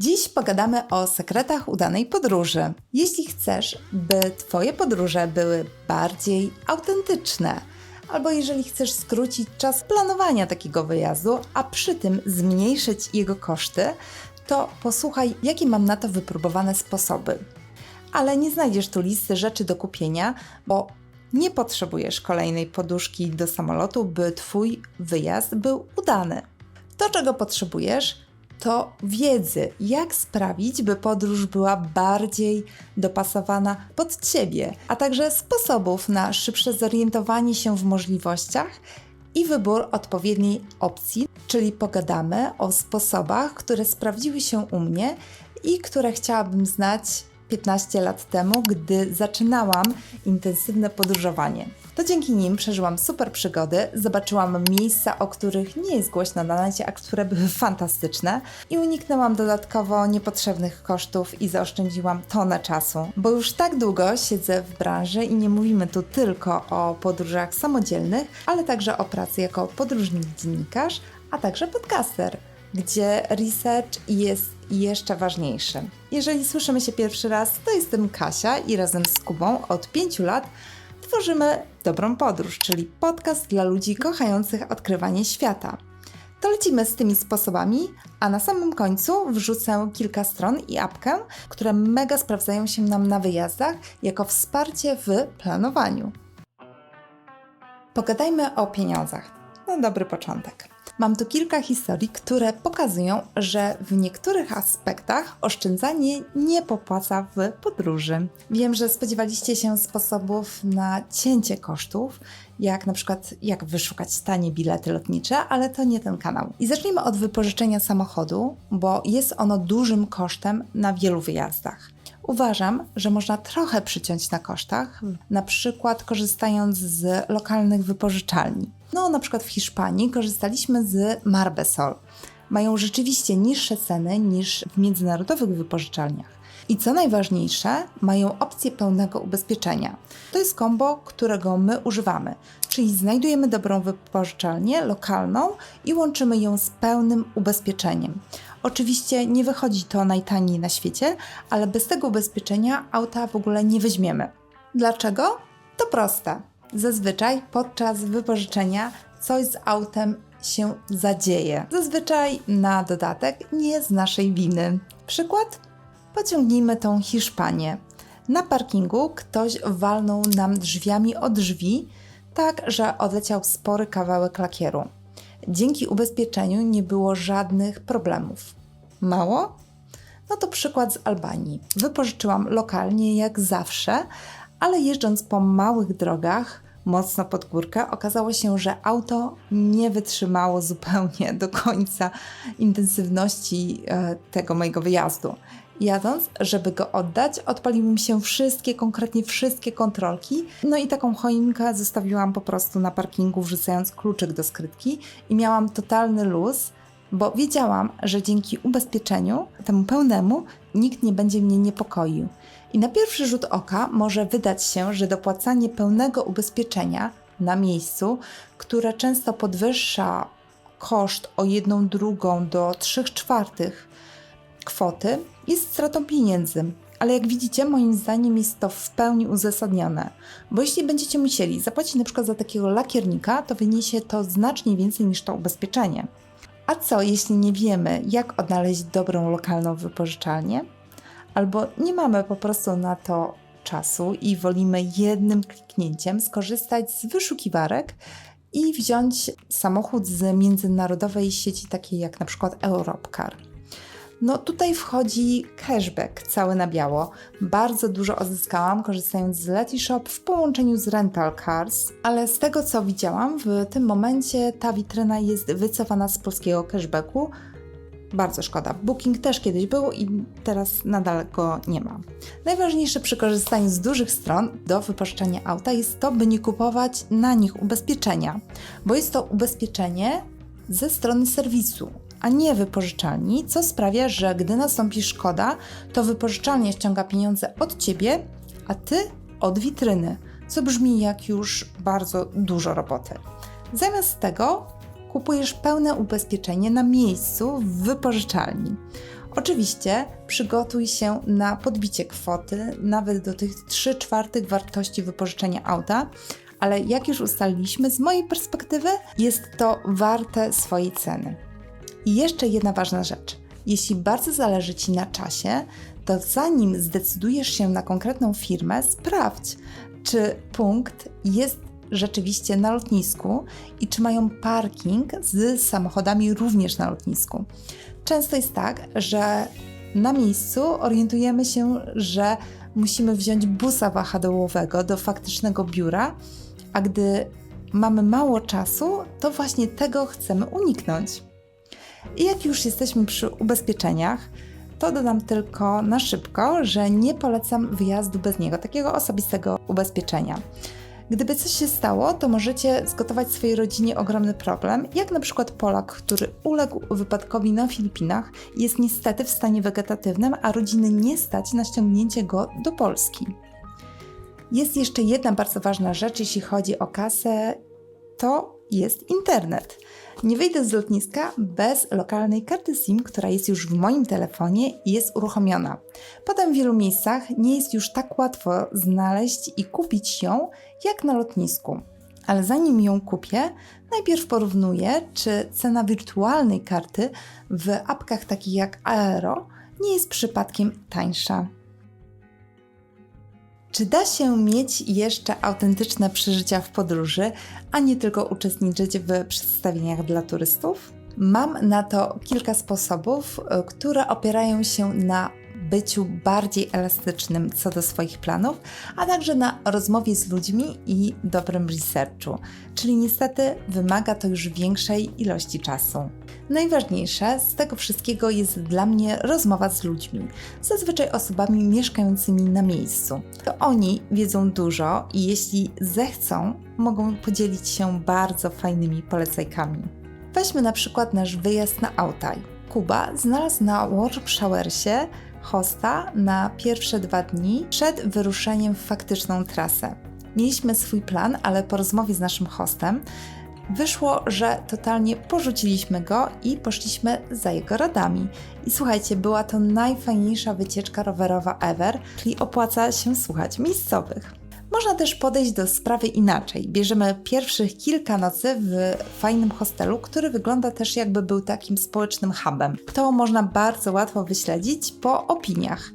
Dziś pogadamy o sekretach udanej podróży. Jeśli chcesz, by Twoje podróże były bardziej autentyczne, albo jeżeli chcesz skrócić czas planowania takiego wyjazdu, a przy tym zmniejszyć jego koszty, to posłuchaj, jakie mam na to wypróbowane sposoby. Ale nie znajdziesz tu listy rzeczy do kupienia, bo nie potrzebujesz kolejnej poduszki do samolotu, by Twój wyjazd był udany. To, czego potrzebujesz, to wiedzy, jak sprawić, by podróż była bardziej dopasowana pod Ciebie, a także sposobów na szybsze zorientowanie się w możliwościach i wybór odpowiedniej opcji, czyli pogadamy o sposobach, które sprawdziły się u mnie i które chciałabym znać 15 lat temu, gdy zaczynałam intensywne podróżowanie. To dzięki nim przeżyłam super przygody, zobaczyłam miejsca, o których nie jest głośno na necie, a które były fantastyczne i uniknęłam dodatkowo niepotrzebnych kosztów i zaoszczędziłam tonę czasu, bo już tak długo siedzę w branży i nie mówimy tu tylko o podróżach samodzielnych, ale także o pracy jako podróżnik dziennikarz, a także podcaster gdzie research jest jeszcze ważniejszy. Jeżeli słyszymy się pierwszy raz, to jestem Kasia i razem z Kubą od pięciu lat tworzymy Dobrą Podróż, czyli podcast dla ludzi kochających odkrywanie świata. To lecimy z tymi sposobami, a na samym końcu wrzucę kilka stron i apkę, które mega sprawdzają się nam na wyjazdach jako wsparcie w planowaniu. Pogadajmy o pieniądzach. No dobry początek. Mam tu kilka historii, które pokazują, że w niektórych aspektach oszczędzanie nie popłaca w podróży. Wiem, że spodziewaliście się sposobów na cięcie kosztów, jak na przykład jak wyszukać tanie bilety lotnicze, ale to nie ten kanał. I zacznijmy od wypożyczenia samochodu, bo jest ono dużym kosztem na wielu wyjazdach. Uważam, że można trochę przyciąć na kosztach, na przykład korzystając z lokalnych wypożyczalni. No, na przykład w Hiszpanii korzystaliśmy z Marbesol. Mają rzeczywiście niższe ceny niż w międzynarodowych wypożyczalniach. I co najważniejsze, mają opcję pełnego ubezpieczenia. To jest kombo, którego my używamy, czyli znajdujemy dobrą wypożyczalnię lokalną i łączymy ją z pełnym ubezpieczeniem. Oczywiście nie wychodzi to najtaniej na świecie, ale bez tego ubezpieczenia auta w ogóle nie weźmiemy. Dlaczego? To proste. Zazwyczaj podczas wypożyczenia coś z autem się zadzieje. Zazwyczaj na dodatek nie z naszej winy. Przykład? Pociągnijmy tą Hiszpanię. Na parkingu ktoś walnął nam drzwiami o drzwi, tak że odleciał spory kawałek lakieru. Dzięki ubezpieczeniu nie było żadnych problemów. Mało? No to przykład z Albanii. Wypożyczyłam lokalnie jak zawsze, ale jeżdżąc po małych drogach, mocno pod górkę, okazało się, że auto nie wytrzymało zupełnie do końca intensywności e, tego mojego wyjazdu. Jadąc, żeby go oddać, odpaliły mi się wszystkie, konkretnie wszystkie kontrolki. No i taką choinkę zostawiłam po prostu na parkingu, wrzucając kluczyk do skrytki i miałam totalny luz, bo wiedziałam, że dzięki ubezpieczeniu, temu pełnemu, nikt nie będzie mnie niepokoił. I na pierwszy rzut oka może wydać się, że dopłacanie pełnego ubezpieczenia na miejscu, które często podwyższa koszt o jedną drugą do 3 czwartych kwoty, jest stratą pieniędzy. Ale jak widzicie, moim zdaniem jest to w pełni uzasadnione, bo jeśli będziecie musieli zapłacić przykład za takiego lakiernika, to wyniesie to znacznie więcej niż to ubezpieczenie. A co jeśli nie wiemy, jak odnaleźć dobrą lokalną wypożyczalnię? Albo nie mamy po prostu na to czasu i wolimy jednym kliknięciem skorzystać z wyszukiwarek i wziąć samochód z międzynarodowej sieci takiej jak przykład Europcar. No tutaj wchodzi cashback cały na biało. Bardzo dużo odzyskałam korzystając z Letishop w połączeniu z Rental Cars, ale z tego co widziałam w tym momencie ta witryna jest wycofana z polskiego cashbacku. Bardzo szkoda. Booking też kiedyś był i teraz nadal go nie ma. Najważniejsze przy korzystaniu z dużych stron do wypożyczenia auta jest to, by nie kupować na nich ubezpieczenia, bo jest to ubezpieczenie ze strony serwisu a nie wypożyczalni, co sprawia, że gdy nastąpi szkoda, to wypożyczalnia ściąga pieniądze od ciebie, a ty od witryny, co brzmi jak już bardzo dużo roboty. Zamiast tego kupujesz pełne ubezpieczenie na miejscu w wypożyczalni. Oczywiście przygotuj się na podbicie kwoty, nawet do tych 3 czwartych wartości wypożyczenia auta, ale jak już ustaliliśmy, z mojej perspektywy jest to warte swojej ceny. I jeszcze jedna ważna rzecz. Jeśli bardzo zależy Ci na czasie, to zanim zdecydujesz się na konkretną firmę, sprawdź, czy punkt jest rzeczywiście na lotnisku i czy mają parking z samochodami również na lotnisku. Często jest tak, że na miejscu orientujemy się, że musimy wziąć busa wahadołowego do faktycznego biura, a gdy mamy mało czasu, to właśnie tego chcemy uniknąć. I jak już jesteśmy przy ubezpieczeniach, to dodam tylko na szybko, że nie polecam wyjazdu bez niego, takiego osobistego ubezpieczenia. Gdyby coś się stało, to możecie zgotować swojej rodzinie ogromny problem, jak na przykład Polak, który uległ wypadkowi na Filipinach jest niestety w stanie wegetatywnym, a rodziny nie stać na ściągnięcie go do Polski. Jest jeszcze jedna bardzo ważna rzecz, jeśli chodzi o kasę, to jest internet. Nie wyjdę z lotniska bez lokalnej karty SIM, która jest już w moim telefonie i jest uruchomiona. Potem w wielu miejscach nie jest już tak łatwo znaleźć i kupić ją jak na lotnisku. Ale zanim ją kupię, najpierw porównuję, czy cena wirtualnej karty w apkach takich jak Aero nie jest przypadkiem tańsza. Czy da się mieć jeszcze autentyczne przeżycia w podróży, a nie tylko uczestniczyć w przedstawieniach dla turystów? Mam na to kilka sposobów, e, które opierają się na byciu bardziej elastycznym co do swoich planów, a także na rozmowie z ludźmi i dobrym researchu, czyli niestety wymaga to już większej ilości czasu. Najważniejsze z tego wszystkiego jest dla mnie rozmowa z ludźmi, zazwyczaj osobami mieszkającymi na miejscu. To oni wiedzą dużo i jeśli zechcą, mogą podzielić się bardzo fajnymi polecajkami. Weźmy na przykład nasz wyjazd na Altaj. Kuba znalazł na Warp Showersie hosta na pierwsze dwa dni przed wyruszeniem w faktyczną trasę. Mieliśmy swój plan, ale po rozmowie z naszym hostem wyszło, że totalnie porzuciliśmy go i poszliśmy za jego radami. I słuchajcie, była to najfajniejsza wycieczka rowerowa ever, czyli opłaca się słuchać miejscowych. Można też podejść do sprawy inaczej. Bierzemy pierwszych kilka nocy w fajnym hostelu, który wygląda też jakby był takim społecznym hubem. To można bardzo łatwo wyśledzić po opiniach.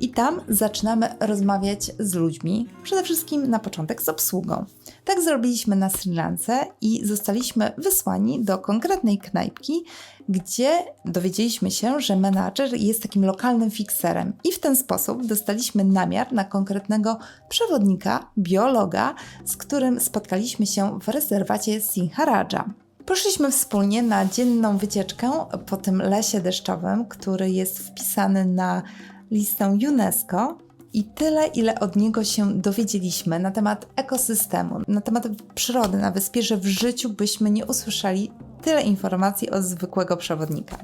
I tam zaczynamy rozmawiać z ludźmi, przede wszystkim na początek z obsługą. Tak zrobiliśmy na Sri Lance i zostaliśmy wysłani do konkretnej knajpki, gdzie dowiedzieliśmy się, że menadżer jest takim lokalnym fikserem. I w ten sposób dostaliśmy namiar na konkretnego przewodnika, biologa, z którym spotkaliśmy się w rezerwacie Sinharaja. Poszliśmy wspólnie na dzienną wycieczkę po tym lesie deszczowym, który jest wpisany na listę UNESCO i tyle, ile od niego się dowiedzieliśmy na temat ekosystemu, na temat przyrody na wyspie, że w życiu byśmy nie usłyszeli tyle informacji od zwykłego przewodnika.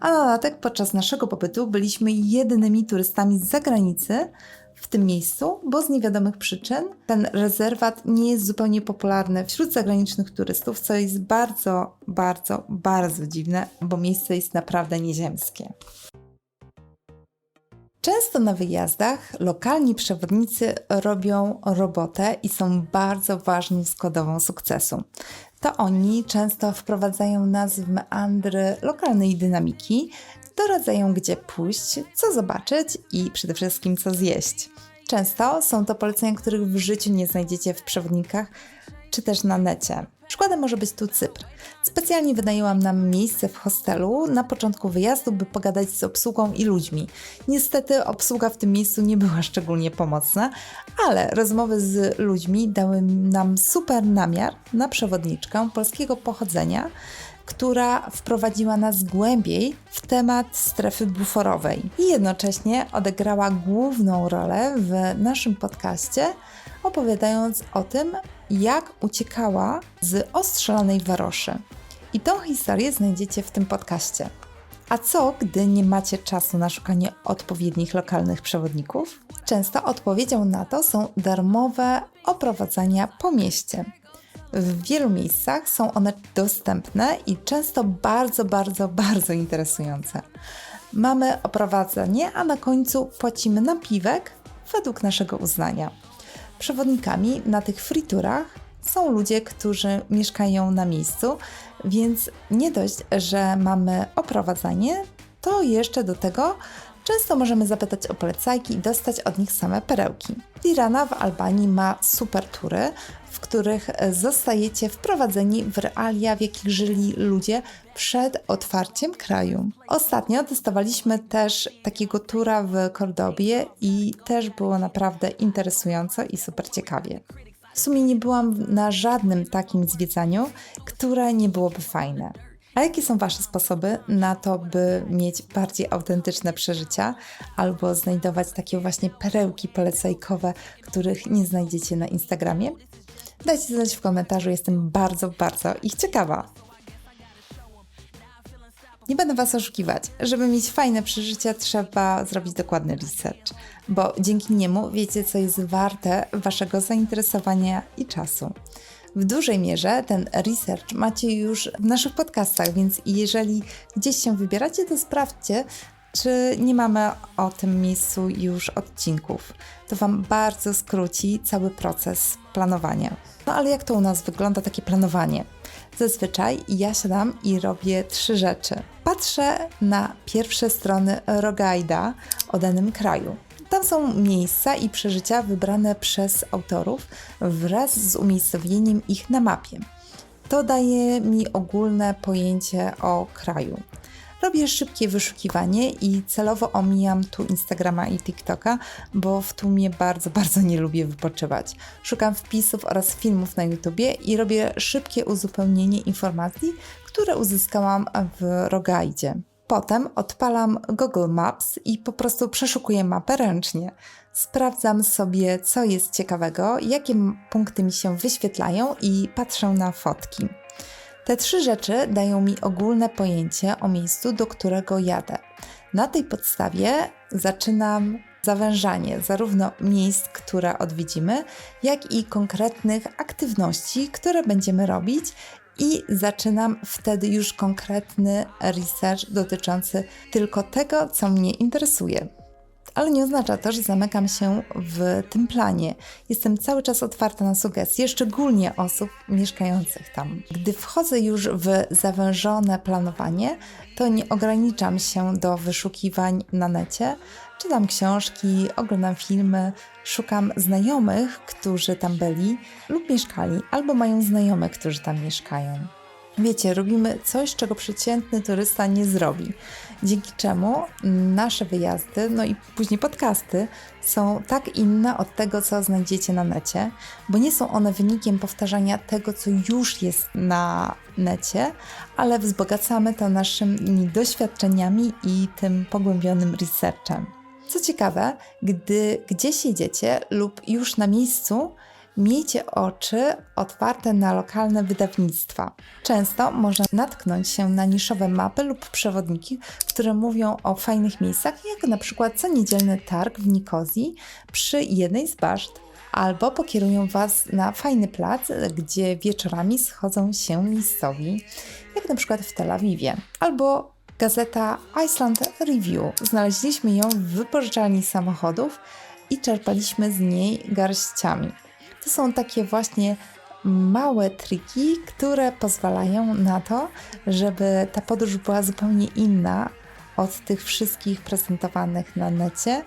A na dodatek podczas naszego pobytu byliśmy jedynymi turystami z zagranicy w tym miejscu, bo z niewiadomych przyczyn ten rezerwat nie jest zupełnie popularny wśród zagranicznych turystów, co jest bardzo, bardzo, bardzo dziwne, bo miejsce jest naprawdę nieziemskie. Często na wyjazdach lokalni przewodnicy robią robotę i są bardzo ważną składową sukcesu. To oni często wprowadzają nas w meandry lokalnej dynamiki, doradzają gdzie pójść, co zobaczyć i przede wszystkim co zjeść. Często są to polecenia, których w życiu nie znajdziecie w przewodnikach czy też na necie. Przykładem może być tu Cypr. Specjalnie wynajęłam nam miejsce w hostelu na początku wyjazdu, by pogadać z obsługą i ludźmi. Niestety obsługa w tym miejscu nie była szczególnie pomocna, ale rozmowy z ludźmi dały nam super namiar na przewodniczkę polskiego pochodzenia, która wprowadziła nas głębiej w temat strefy buforowej i jednocześnie odegrała główną rolę w naszym podcaście, opowiadając o tym, jak uciekała z ostrzelonej waroszy. I tą historię znajdziecie w tym podcaście. A co, gdy nie macie czasu na szukanie odpowiednich lokalnych przewodników? Często odpowiedzią na to są darmowe oprowadzania po mieście. W wielu miejscach są one dostępne i często bardzo, bardzo, bardzo interesujące. Mamy oprowadzenie, a na końcu płacimy napiwek według naszego uznania. Przewodnikami na tych free tourach są ludzie, którzy mieszkają na miejscu, więc nie dość, że mamy oprowadzanie, to jeszcze do tego często możemy zapytać o polecajki i dostać od nich same perełki. Tirana w Albanii ma super tury, w których zostajecie wprowadzeni w realia, w jakich żyli ludzie przed otwarciem kraju. Ostatnio testowaliśmy też takiego tura w Kordobie i też było naprawdę interesująco i super ciekawie. W sumie nie byłam na żadnym takim zwiedzaniu, które nie byłoby fajne. A jakie są Wasze sposoby na to, by mieć bardziej autentyczne przeżycia albo znajdować takie właśnie perełki polecajkowe, których nie znajdziecie na Instagramie? Dajcie znać w komentarzu, jestem bardzo, bardzo ich ciekawa. Nie będę Was oszukiwać. Żeby mieć fajne przeżycia, trzeba zrobić dokładny research, bo dzięki niemu wiecie, co jest warte Waszego zainteresowania i czasu. W dużej mierze ten research macie już w naszych podcastach, więc jeżeli gdzieś się wybieracie, to sprawdźcie, czy nie mamy o tym miejscu już odcinków. To Wam bardzo skróci cały proces planowania. No ale jak to u nas wygląda takie planowanie? Zazwyczaj ja siadam i robię trzy rzeczy. Patrzę na pierwsze strony Rogaida o danym kraju. Tam są miejsca i przeżycia wybrane przez autorów wraz z umiejscowieniem ich na mapie. To daje mi ogólne pojęcie o kraju. Robię szybkie wyszukiwanie i celowo omijam tu Instagrama i TikToka, bo w tłumie bardzo, bardzo nie lubię wypoczywać. Szukam wpisów oraz filmów na YouTubie i robię szybkie uzupełnienie informacji, które uzyskałam w Rogajdzie. Potem odpalam Google Maps i po prostu przeszukuję mapę ręcznie. Sprawdzam sobie, co jest ciekawego, jakie punkty mi się wyświetlają i patrzę na fotki. Te trzy rzeczy dają mi ogólne pojęcie o miejscu, do którego jadę. Na tej podstawie zaczynam zawężanie zarówno miejsc, które odwiedzimy, jak i konkretnych aktywności, które będziemy robić i zaczynam wtedy już konkretny research dotyczący tylko tego, co mnie interesuje. Ale nie oznacza to, że zamykam się w tym planie. Jestem cały czas otwarta na sugestie, szczególnie osób mieszkających tam. Gdy wchodzę już w zawężone planowanie, to nie ograniczam się do wyszukiwań na necie. Czytam książki, oglądam filmy, szukam znajomych, którzy tam byli lub mieszkali, albo mają znajomych, którzy tam mieszkają. Wiecie, robimy coś, czego przeciętny turysta nie zrobi, dzięki czemu nasze wyjazdy, no i później podcasty są tak inne od tego, co znajdziecie na necie, bo nie są one wynikiem powtarzania tego, co już jest na necie, ale wzbogacamy to naszymi doświadczeniami i tym pogłębionym researchem. Co ciekawe, gdy gdzieś jedziecie lub już na miejscu, Miejcie oczy otwarte na lokalne wydawnictwa. Często można natknąć się na niszowe mapy lub przewodniki, które mówią o fajnych miejscach, jak na przykład co niedzielny targ w Nikozji przy jednej z baszt, albo pokierują Was na fajny plac, gdzie wieczorami schodzą się miejscowi, jak na przykład w Tel Awiwie, albo gazeta Iceland Review. Znaleźliśmy ją w wypożyczalni samochodów i czerpaliśmy z niej garściami. To są takie właśnie małe triki, które pozwalają na to, żeby ta podróż była zupełnie inna od tych wszystkich prezentowanych na necie.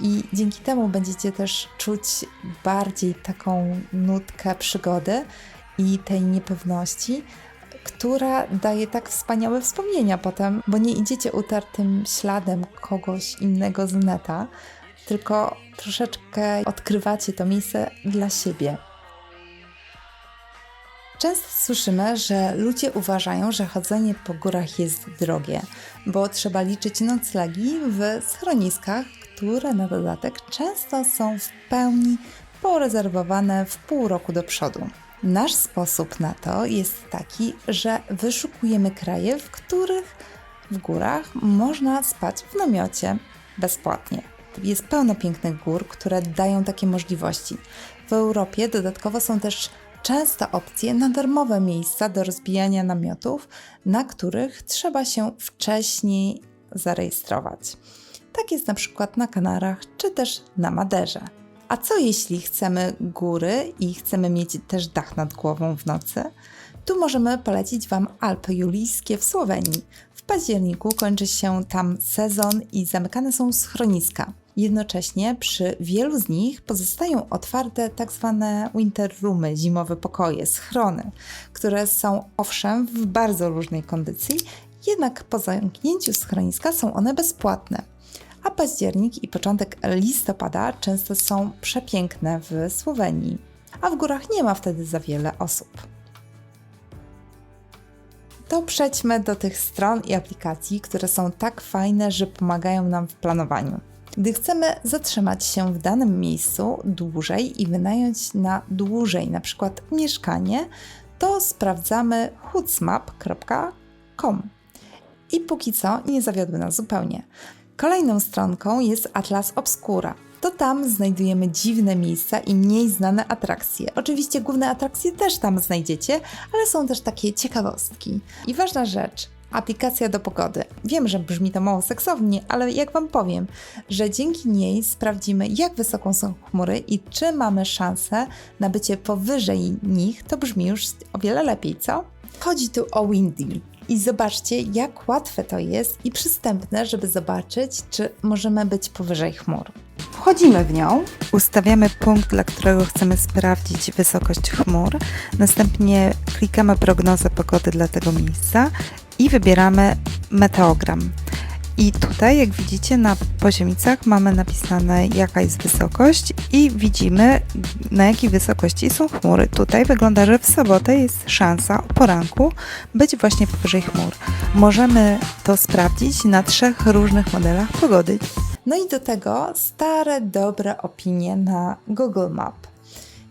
I dzięki temu będziecie też czuć bardziej taką nutkę przygody i tej niepewności, która daje tak wspaniałe wspomnienia potem, bo nie idziecie utartym śladem kogoś innego z neta, tylko troszeczkę odkrywacie to miejsce dla siebie. Często słyszymy, że ludzie uważają, że chodzenie po górach jest drogie, bo trzeba liczyć noclegi w schroniskach, które na dodatek często są w pełni porezerwowane w pół roku do przodu. Nasz sposób na to jest taki, że wyszukujemy kraje, w których w górach można spać w namiocie bezpłatnie. Jest pełno pięknych gór, które dają takie możliwości. W Europie dodatkowo są też często opcje na darmowe miejsca do rozbijania namiotów, na których trzeba się wcześniej zarejestrować. Tak jest na przykład na Kanarach czy też na Maderze. A co jeśli chcemy góry i chcemy mieć też dach nad głową w nocy? Tu możemy polecić Wam Alpy Julijskie w Słowenii. W październiku kończy się tam sezon i zamykane są schroniska. Jednocześnie przy wielu z nich pozostają otwarte tak zwane winter roomy, zimowe pokoje, schrony, które są owszem w bardzo różnej kondycji, jednak po zamknięciu schroniska są one bezpłatne. A październik i początek listopada często są przepiękne w Słowenii, a w górach nie ma wtedy za wiele osób. To przejdźmy do tych stron i aplikacji, które są tak fajne, że pomagają nam w planowaniu. Gdy chcemy zatrzymać się w danym miejscu dłużej i wynająć na dłużej, na przykład mieszkanie, to sprawdzamy hoodsmap.com. I póki co nie zawiodły nas zupełnie. Kolejną stronką jest Atlas Obscura. To tam znajdujemy dziwne miejsca i mniej znane atrakcje. Oczywiście główne atrakcje też tam znajdziecie, ale są też takie ciekawostki. I ważna rzecz, aplikacja do pogody. Wiem, że brzmi to mało seksownie, ale jak Wam powiem, że dzięki niej sprawdzimy, jak wysoko są chmury i czy mamy szansę na bycie powyżej nich, to brzmi już o wiele lepiej, co? Chodzi tu o Windeal. I zobaczcie, jak łatwe to jest i przystępne, żeby zobaczyć, czy możemy być powyżej chmur. Wchodzimy w nią, ustawiamy punkt, dla którego chcemy sprawdzić wysokość chmur, następnie klikamy prognozę pogody dla tego miejsca i wybieramy meteogram. I tutaj, jak widzicie, na poziomicach mamy napisane, jaka jest wysokość, i widzimy, na jakiej wysokości są chmury. Tutaj wygląda, że w sobotę jest szansa o poranku być właśnie powyżej chmur. Możemy to sprawdzić na trzech różnych modelach pogody. No i do tego stare, dobre opinie na Google Map.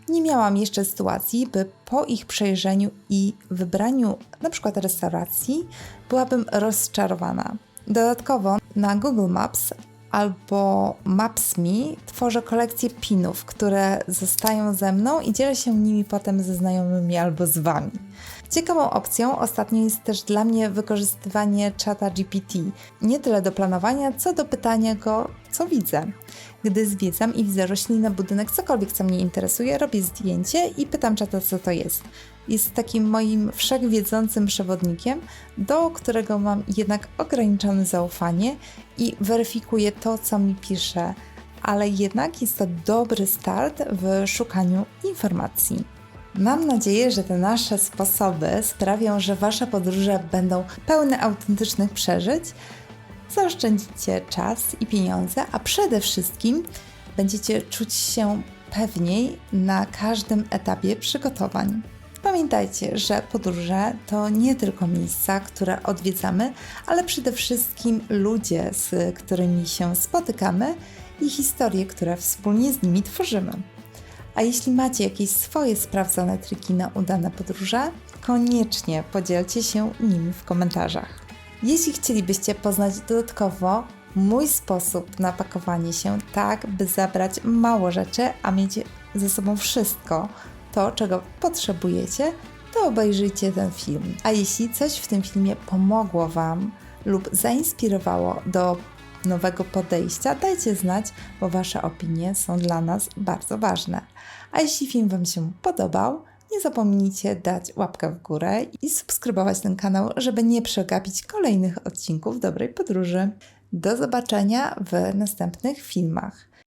Nie miałam jeszcze sytuacji, by po ich przejrzeniu i wybraniu na przykład restauracji byłabym rozczarowana. Dodatkowo na Google Maps albo Maps.me tworzę kolekcję pinów, które zostają ze mną i dzielę się nimi potem ze znajomymi albo z Wami. Ciekawą opcją ostatnio jest też dla mnie wykorzystywanie czata GPT. Nie tyle do planowania, co do pytania go, co widzę. Gdy zwiedzam i widzę roślinę, budynek, cokolwiek co mnie interesuje, robię zdjęcie i pytam czata, co to jest. Jest takim moim wszechwiedzącym przewodnikiem, do którego mam jednak ograniczone zaufanie i weryfikuję to, co mi pisze, ale jednak jest to dobry start w szukaniu informacji. Mam nadzieję, że te nasze sposoby sprawią, że Wasze podróże będą pełne autentycznych przeżyć, zaoszczędzicie czas i pieniądze, a przede wszystkim będziecie czuć się pewniej na każdym etapie przygotowań. Pamiętajcie, że podróże to nie tylko miejsca, które odwiedzamy, ale przede wszystkim ludzie, z którymi się spotykamy i historie, które wspólnie z nimi tworzymy. A jeśli macie jakieś swoje sprawdzone triki na udane podróże, koniecznie podzielcie się nimi w komentarzach. Jeśli chcielibyście poznać dodatkowo mój sposób na pakowanie się tak, by zabrać mało rzeczy, a mieć ze sobą wszystko, to czego potrzebujecie, to obejrzyjcie ten film. A jeśli coś w tym filmie pomogło Wam lub zainspirowało do nowego podejścia, dajcie znać, bo Wasze opinie są dla nas bardzo ważne. A jeśli film Wam się podobał, nie zapomnijcie dać łapkę w górę i subskrybować ten kanał, żeby nie przegapić kolejnych odcinków dobrej podróży. Do zobaczenia w następnych filmach.